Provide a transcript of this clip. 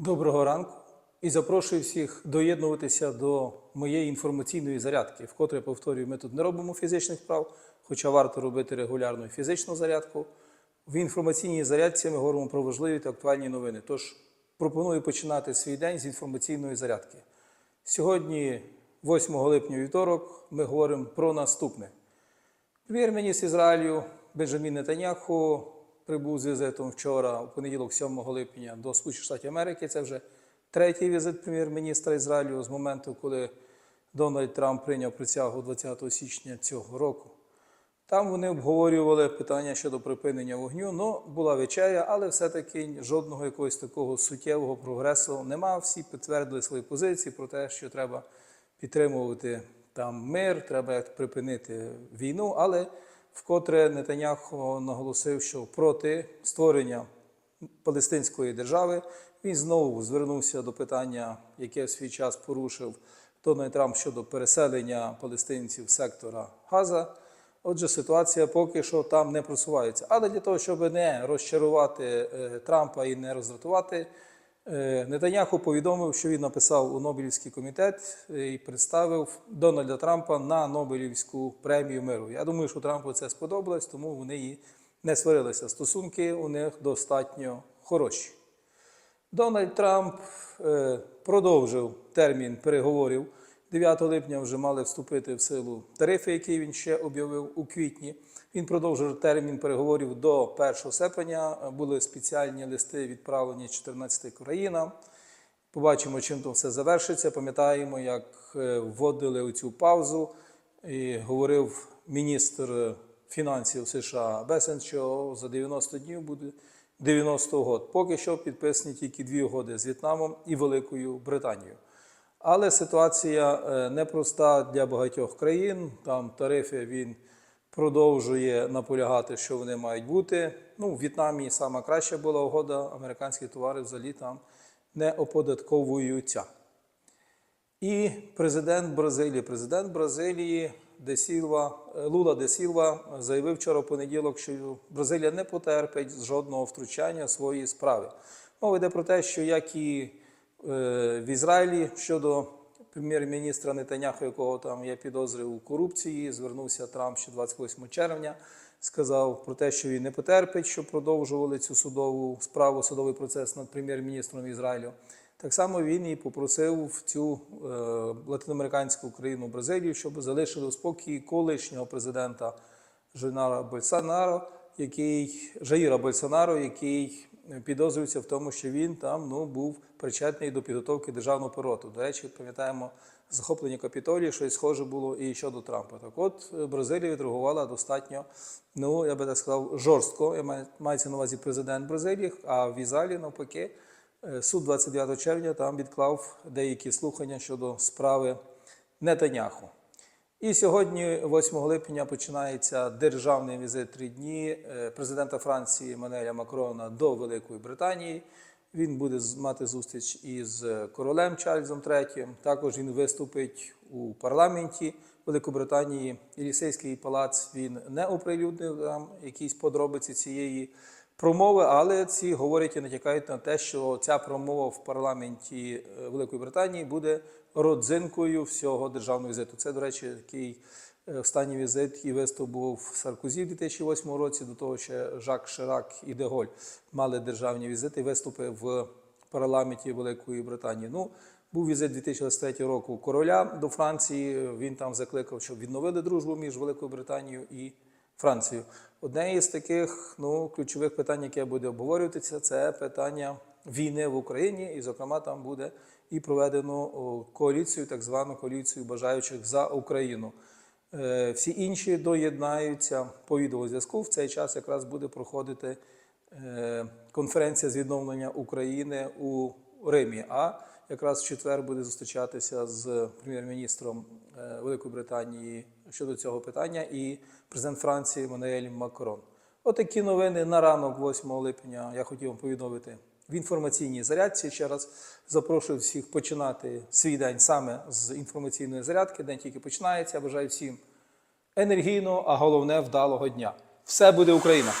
Доброго ранку і запрошую всіх доєднуватися до моєї інформаційної зарядки. Вкотре повторюю, ми тут не робимо фізичних вправ, хоча варто робити регулярну фізичну зарядку. В інформаційній зарядці ми говоримо про важливі та актуальні новини. Тож пропоную починати свій день з інформаційної зарядки. Сьогодні, 8 липня вівторок, ми говоримо про наступне. Прем'єр-міністр Ізраїлю Бенджамін Нетаньяху прибув з візитом вчора, у понеділок, 7 липня, до Сполучених Штатів Америки. Це вже третій візит прем'єр-міністра Ізраїлю з моменту, коли Дональд Трамп прийняв присягу 20 січня цього року. Там вони обговорювали питання щодо припинення вогню. Ну, була вечеря, але все-таки жодного якогось такого суттєвого прогресу нема. Всі підтвердили свої позиції про те, що треба підтримувати там мир, треба припинити війну. Але вкотре Нетаняху наголосив, що проти створення Палестинської держави він знову звернувся до питання, яке в свій час порушив Дональд Трамп щодо переселення палестинців сектора Газа. Отже, ситуація поки що там не просувається. Але для того, щоб не розчарувати е, Трампа і не роздратувати, е, Нетаняху повідомив, що він написав у Нобелівський комітет е, і представив Дональда Трампа на Нобелівську премію миру. Я думаю, що Трампу це сподобалось, тому вони і не сварилися. Стосунки у них достатньо хороші. Дональд Трамп е, продовжив термін переговорів. 9 липня вже мали вступити в силу тарифи, які він ще об'явив у квітні. Він продовжив термін переговорів до 1 серпня. Були спеціальні листи відправлені 14 країнам. Побачимо, чим то все завершиться. Пам'ятаємо, як е, вводили у цю паузу і говорив міністр фінансів США Бесен, що за 90 днів буде 90 угод. Поки що підписані тільки дві угоди з В'єтнамом і Великою Британією. Але ситуація е, непроста для багатьох країн. Там тарифи він продовжує наполягати, що вони мають бути. Ну, в В'єтнамі сама краща була угода, американські товари взагалі там не оподатковуються. І президент Бразилії, президент Бразилії Де Сілва, е, Лула Де Сілва заявив вчора в понеділок, що Бразилія не потерпить жодного втручання в свої справи. Мова йде про те, що як і в Ізраїлі щодо прем'єр-міністра Нетаняху, якого там є підозри у корупції, звернувся Трамп ще 28 червня. Сказав про те, що він не потерпить, щоб продовжували цю судову справу, судовий процес над прем'єр-міністром Ізраїлю. Так само він і попросив в цю е, латиноамериканську країну Бразилію, щоб залишили у спокій колишнього президента Женара Больсонаро, який Жаїра Больсонаро, який підозрюється в тому, що він там ну був причетний до підготовки державного перевороту. До речі, пам'ятаємо захоплення Капітолії, щось схоже було і щодо Трампа. Так, от е, Бразилія відреагувала достатньо, ну я би так сказав, жорстко. Я мається на увазі президент Бразилії, а в Ізраїлі навпаки. Е, Суд 29 червня там відклав деякі слухання щодо справи Нетаняху. І сьогодні, 8 липня, починається державний візит три дні е, президента Франції Манеля Макрона до Великої Британії. Він буде мати зустріч із королем Чарльзом III. Також він виступить у парламенті Великобританії. Єлісейський палац він не оприлюднив там якісь подробиці цієї промови, але ці говорять і натякають на те, що ця промова в парламенті е, Великої Британії буде родзинкою всього державного візиту. Це, до речі, такий е, останній візит і виступ був в Саркозі в 2008 році. До того ще Жак Ширак і Деголь мали державні візити виступи в парламенті Великої Британії. Ну, був візит 2023 року короля до Франції. Він там закликав, щоб відновили дружбу між Великою Британією і Францію. Одне із таких ну, ключових питань, яке буде обговорюватися, це питання війни в Україні, і, зокрема, там буде і проведено коаліцію, так звану коаліцію бажаючих за Україну. Е, Всі інші доєднаються по відеозв'язку. В цей час якраз буде проходити е, конференція з відновлення України у Римі. А якраз в четвер буде зустрічатися з прем'єр-міністром е, Великої Британії щодо цього питання і президент Франції Мануель Макрон. Отакі новини на ранок 8 липня я хотів вам повідомити в інформаційній зарядці. Ще раз запрошую всіх починати свій день саме з інформаційної зарядки. День тільки починається. Я бажаю всім енергійного, а головне вдалого дня. Все буде Україна!